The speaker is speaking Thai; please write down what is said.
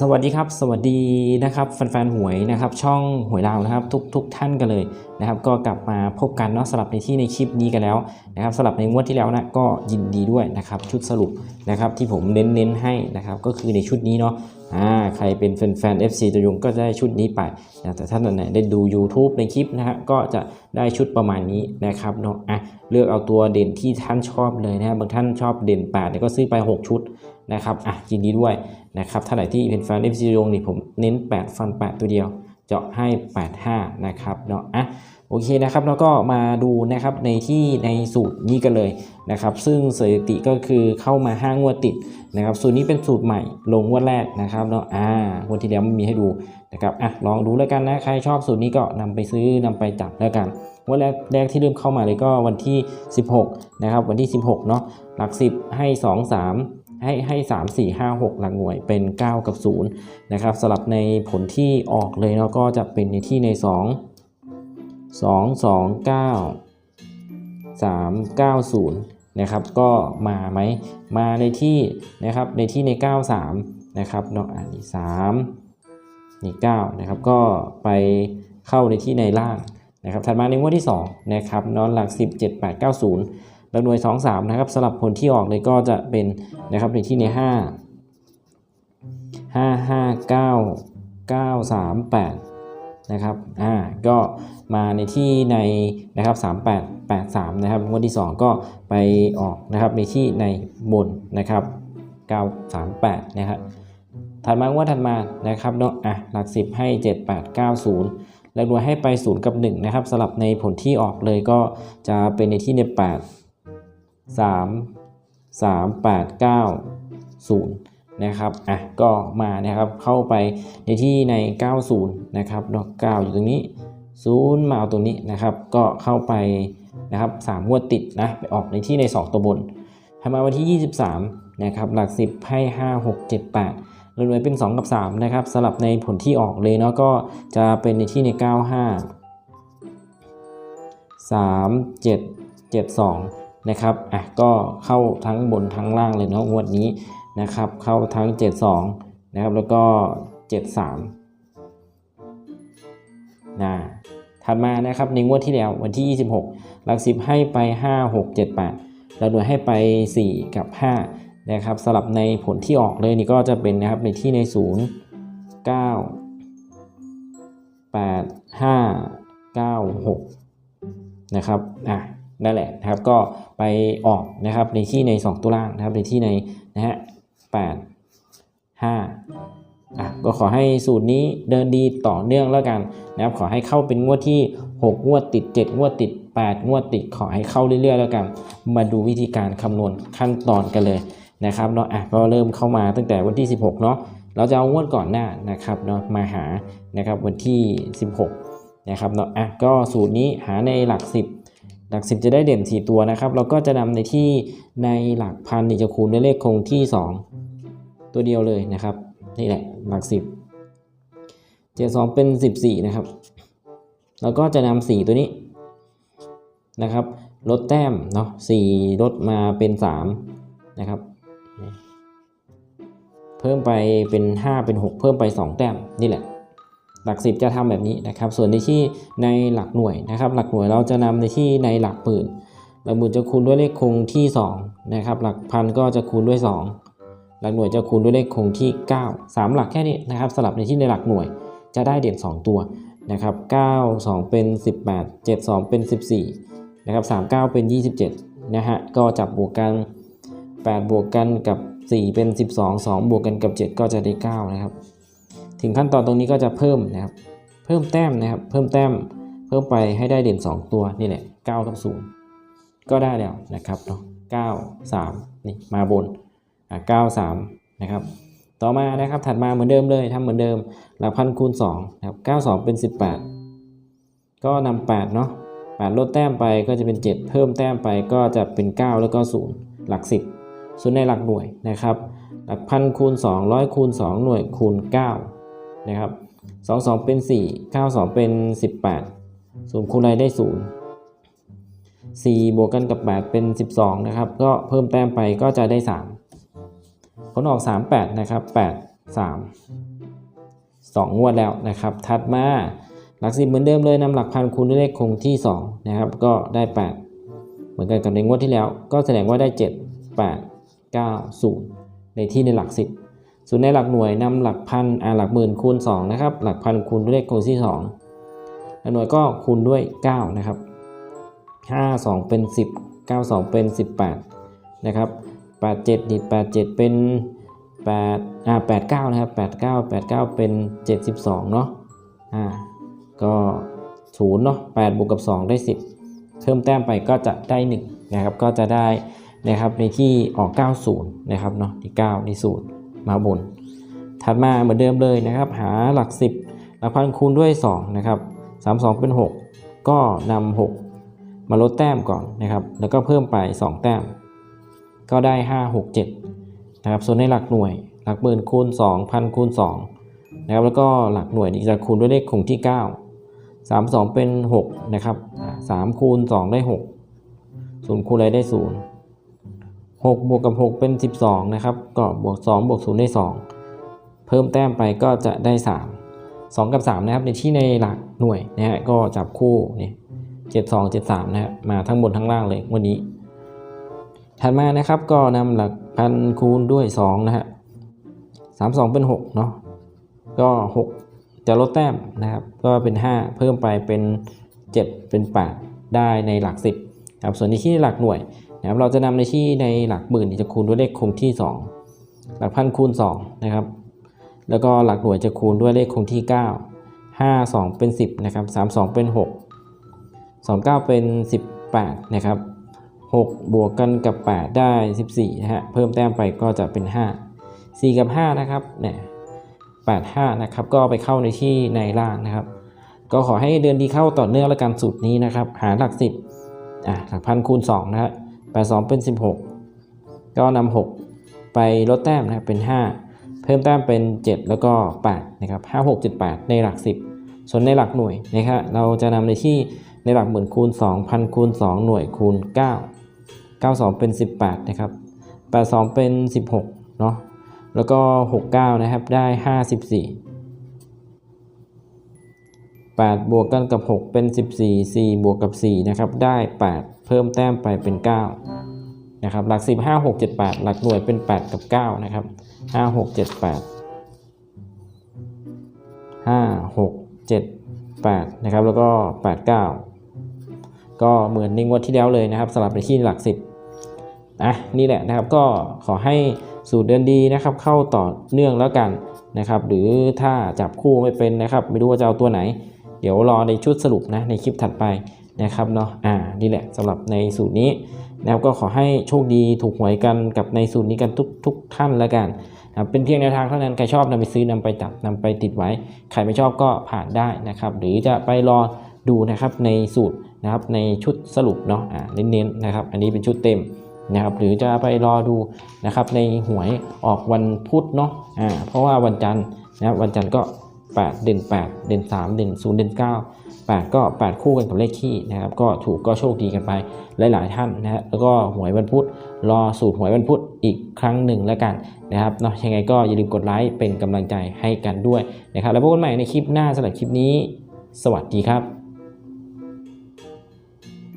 สวัสดีครับสวัสดีนะครับแฟนๆหวยนะครับช่องหวยลาวนะครับทุกทุกท่านกันเลยนะครับก็กลับมาพบกันเนาะสลับในที่ในคลิปนี้กันแล้วนะครับสลับในงวดที่แล้วนะก็ยินดีด้วยนะครับชุดสรุปนะครับที่ผมเน้นๆให้นะครับก็คือในชุดนี้เนาะ อ่าใครเป็นแฟนๆ FC ตัวยงก็จะได้ชุดนี้ไปนะแต่ถ้าท่านไหนได้ดู YouTube ในคลิปนะฮะก็จะได้ชุดประมาณนี้นะครับเนาะอะเลือกเอาตัวเด่นที่ท่านชอบเลยนะครับบางท่านชอบเด่น8เนี่ยก็ซื้อไป 6 ชุดนะครับอะยินดีด้วยนะครับท่านไหนที่เป็นแฟน FC ตัวยงนี่ผมเน้น 8 ฟัน 8 ตัวเดียว เจาะให้ 85 นะครับเนาะอะโอเคนะครับแล้วก็มาดูนะครับในที่ในสูตรนี้กันเลยนะครับ ซึ่งสถิติก็คือเข้ามา5งวดติดนะครับ สูตรนี้เป็นสูตรใหม่ลงงวดแรกนะครับเนาะอ่างวดที่แล้วไม่มีให้ดูนะครับอะลองดูแล้วกันนะใครชอบสูตรนี้ก็นำไปซื้อนำไปจับแล้วกันงวดแรกแรกที่เริ่มเข้ามาเลยก็วันที่ 16 นะครับ วันที่ 16 เนาะหลัก 10 ให้ 2 3 ให้ให้3 4 5 6หลักหน่วยเป็น 9 กับ0นะครับสลับในผลที่ออกเลยเนาะก็จะเป็นในที่ใน 2 2 2 9 3 9 0นะครับก็มาไหมมาในที่นะครับในที่ใน 93นะครับเนาะอันนี้3นี่9นะครับก็ไปเข้าในที่ในล่างนะครับถัดมาในงวดที่2นะครับนอนหลัก 10 7 8 9 0 แล้วหน่วย 2 3 นะครับสลับผลที่ออกเลยก็จะเป็นนะครับในที่ใน 5 5 5 9 9 3 8นะครับอ่าก็มาในที่ในนะครับ38 83นะครับงวดที่ 2 ก็ไปออกนะครับในที่ในบนนะครับ938นะครับถัดมางวดถัดมานะครับเนาะอะหลัก 10 ให้ 7 8 9 0 แล้วรวยให้ไป 0 กับ 1 นะครับสลับในผลที่ออกเลยก็จะเป็นในที่ใน 8 3 3 8 9 0นะครับอะก็มานะครับเข้าไปในที่ใน 90 นะครับดอก9อยู่ตรงนี้0มาเอาตรงนี้นะครับ ก็เข้าไปนะครับ3งวดติดนะไปออกในที่ใน 2 ตัวบนทำมาวันที่ 23นะครับหลัก 10 ให้ 5 6 7 8รวมๆเป็น 2 กับ 3 นะครับสลับในผลที่ออกเลยเนาะก็จะเป็นในที่ใน 95 3 7 7 2 นะครับอะก็เข้าทั้งบนทั้งล่างเลยเนาะงวดนี้นะครับเข้าทั้ง 72 นะครับแล้วก็ 73นะถัดมานะครับในงวดที่แล้ววันที่ 26 หลักสิบให้ไป 5 6 7 8แล้วหน่วยให้ไป 4 กับ 5 นะครับสลับในผลที่ออกเลยนี่ก็จะเป็นนะครับในที่ใน 0 9 8 5 9 6 นะครับอะ นั่นแหละนะครับ ก็ไปออกนะครับในที่ใน 2 ตัวล่างนะครับในที่ในนะฮะ8 5อะก็ขอให้สูตรนี้เดินดีต่อเนื่องแล้วกันนะครับ ขอให้เข้าเป็นงวดที่ 6 งวดติด 7 งวดติด 8 งวดติดขอให้เข้าเรื่อยๆ แล้วกัน มาดูวิธีการคำนวณขั้นตอนกันเลยนะครับเนาะอะก็เริ่มเข้ามาตั้งแต่วันที่ 16 เนาะเราจะเอางวดก่อนหน้านะครับเนาะมาหานะครับวันที่ 16นะครับเนาะอะก็สูตรนี้หาในหลัก 10 หลัก 10 จะได้เด่น 4 ตัวนะครับ เราก็จะนำในที่ในหลักพันนี่จะคูณด้วยเลขคงที่ 2 ตัวเดียวเลยนะครับ นี่แหละหลัก 10 7 2 เป็น 14 นะครับ แล้วก็จะนำ4ตัวนี้นะครับ ลดแต้มเนาะ4ลดมาเป็น 3 นะครับ เพิ่มไปเป็น 5 เป็น 6 เพิ่มไป 2 แต้มนี่แหละ หลัก 10 จะทำแบบนี้นะครับ ส่วนในที่ในหลักหน่วยนะครับ หลักหน่วยเราจะนำในที่ในหลักหมื่นหลักหมื่นจะคูณด้วยเลขคงที่2นะครับ หลักพันก็จะคูณด้วย 2 หลักหน่วยจะคูณด้วยเลขคงที่ 9 3 หลักแค่นี้นะครับ สลับในที่ในหลักหน่วยจะได้เด่น 2 ตัวนะครับ 9 2 เป็น 18 7 2 เป็น 14 นะครับ 39 เป็น 27 นะฮะ ก็จับบวกกัน 8 บวกกันกับ 4 เป็น 12 2 บวกกันกับ 7 ก็จะได้ 9 นะครับ ถึงขั้นตอนตรงนี้ก็จะเพิ่มนะครับ เพิ่มแต้มนะครับ เพิ่มแต้ม เพิ่มไปให้ได้เด่น 2 ตัวนี่แหละ9กับ0ก็ได้แล้วนะครับเนาะ9 3นี่มาบนอะ9 3นะครับ ต่อมานะครับถัดมาเหมือนเดิมเลยทำเหมือนเดิมหลักพันคูณ2นะครับ9 2 เป็น 18 ก็นำ8เนาะ8ลดแต้มไปก็จะเป็น 7 เพิ่มแต้มไปก็จะเป็น 9 แล้วก็ 0 หลัก 10ส่วนในหลักหน่วยนะครับ หลักพันคูณ200คูณ2 หน่วยคูณ 9 นะครับ2 2เป็น4 9 2เป็น18ศูนย์คูณอะไรได้0 4บวกกันกับ8เป็น12นะครับ ก็เพิ่มแต้มไปก็จะได้3ผลออก3 8นะครับ8 3 2งวดแล้วนะครับ ถัดมาหลักสิบเหมือนเดิมเลยนำหลักพันคูณด้วยเลขคงที่2นะครับ ก็ได้8เหมือนกันกับในงวดที่แล้ว ก็แสดงว่าได้7 8 9 0ในที่ในหลัก10 ส่วนในหลักหน่วยนำหลักพันอ่าหลักหมื่นคูณ2นะครับหลักพันคูณด้วยเลขคงที่ 2 หลักหน่วยก็คูณด้วย 9 นะครับ 5 2 เป็น 10 9 2 เป็น 18 นะครับ 87ดิ87 เป็น8อ่า89 นะครับ 89 89 เป็น 72 เนาะอ่าก็0เนาะ8บวกกับ 2 ได้ 10 เพิ่มแต้มไปก็จะได้ 1 นะครับ ก็จะได้นะครับในที่ออก 90 นะครับเนาะที่9ที่0 มาบน ถัดมาเหมือนเดิมเลยนะครับ หาหลัก 10 หลักพันคูณด้วย 2 นะครับ 32 เป็น 6 ก็นำ6มาลดแต้มก่อนนะครับ แล้วก็เพิ่มไป 2 แต้ม ก็ได้ 5 6 7 นะครับ ส่วนในหลักหน่วย หลักหมื่นคูณ2พันคูณ2นะครับ แล้วก็หลักหน่วยจะคูณด้วยเลขคงที่ 9 3 2 เป็น 6 นะครับ3คูณ2ได้ 6 0คูณอะไรได้ 0 6 บวกกับ 6 เป็น 12 นะครับก็บวก 2 บวก 0 ได้ 2 เพิ่มแต้มไปก็จะได้ 3 2 กับ 3 นะครับในที่ในหลักหน่วยนะฮะก็จับคู่นี่7 2 7 3 นะฮะมาทั้งบนทั้งล่างเลยวันนี้ ถัดมานะครับก็นำหลักพันคูณด้วย 2 นะฮะสามสองเป็น 6 เนาะก็ 6 จะลดแต้มนะครับ ก็เป็น 5 เพิ่มไปเป็น 7 เป็น 8 ได้ในหลัก 10ครับส่วนในที่หลักหน่วย นะครับเราจะนำในที่ในหลักหมื่นจะคูณด้วยเลขคงที่ 2 หลักพันคูณ2นะครับแล้วก็หลักหน่วยจะคูณด้วยเลขคงที่ 9 5 2 เป็น 10นะครับ3 2 เป็น 6 2 9 เป็น 18นะครับ6บวกกันกับ 8 ได้ 14นะฮะเพิ่มแต้มไปก็จะเป็น 5 4 กับ 5 นะครับเนี่ย8 5นะครับก็ไปเข้าในที่ในล่างนะครับ ก็ขอให้เดือนดีเข้าต่อเนื่องและกันสูตรนี้นะครับ หาหลัก 10อะหลักพันคูณ2นะฮะ 82 เป็น 16 ก็นำ6ไปลดแต้มนะครับเป็น 5 เพิ่มแต้มเป็น 7 แล้วก็ 8 นะครับ 5 6 7 8 ในหลัก 10 ส่วนในหลักหน่วยนะครับเราจะนำในที่ในหลักหมื่นคูณ2พันคูณ2 หน่วยคูณ 9 92 เป็น 18 นะครับ 82 เป็น 16 เนาะแล้วก็ 69 นะครับ ได้ 54 8 บวกกันกับ 6 เป็น 14 4 บวกกับ 4 นะครับ ได้ 8 เพิ่มแต้มไปเป็น 9 นะครับ หลัก 10 5 6 7 8 หลักหน่วยเป็น 8 กับ 9 นะครับ 5 6 7 8 5 6 7 8 นะครับ แล้วก็ 8 9 ก็เหมือนในงวดที่แล้วเลยนะครับสลับไปที่หลัก 10อะนี่แหละนะครับก็ขอให้สูตรเดินดีนะครับ เข้าต่อเนื่องแล้วกันนะครับ หรือถ้าจับคู่ไม่เป็นนะครับ ไม่รู้ว่าจะเอาตัวไหน เดี๋ยวรอในชุดสรุปนะในคลิปถัดไป นะครับเนาะอ่านี่แหละสำหรับในสูตรนี้นะครับก็ขอให้โชคดีถูกหวยกันกับในสูตรนี้กันทุกทุกท่านแล้วกันนะครับเป็นเพียงแนวทางเท่านั้นใครชอบนำไปซื้อนำไปจับนำไปติดไว้ใครไม่ชอบก็ผ่านได้นะครับ หรือจะไปรอดูนะครับในสูตรนะครับในชุดสรุปเนาะอ่าเน้นๆนะครับ อันนี้เป็นชุดเต็มนะครับหรือจะไปรอดูนะครับในหวยออกวันพุธเนาะอ่าเพราะว่าวันจันทร์นะครับวันจันทร์ก็ 8 เด่น 8 เด่น 3 เด่น 0 เด่น 9 8 ก็ 8 คู่กันกับเลขขี้นะครับ ก็ถูกก็โชคดีกันไปหลาย ๆ ท่านนะฮะแล้วก็หวยวันพุธรอสูตรหวยวันพุธอีกครั้งหนึ่งแล้วกันนะครับเนาะยังไงก็อย่าลืมกดไลค์เป็นกำลังใจให้กันด้วยนะครับแล้วพบกันใหม่ในคลิปหน้าสำหรับคลิปนี้ สวัสดีครับ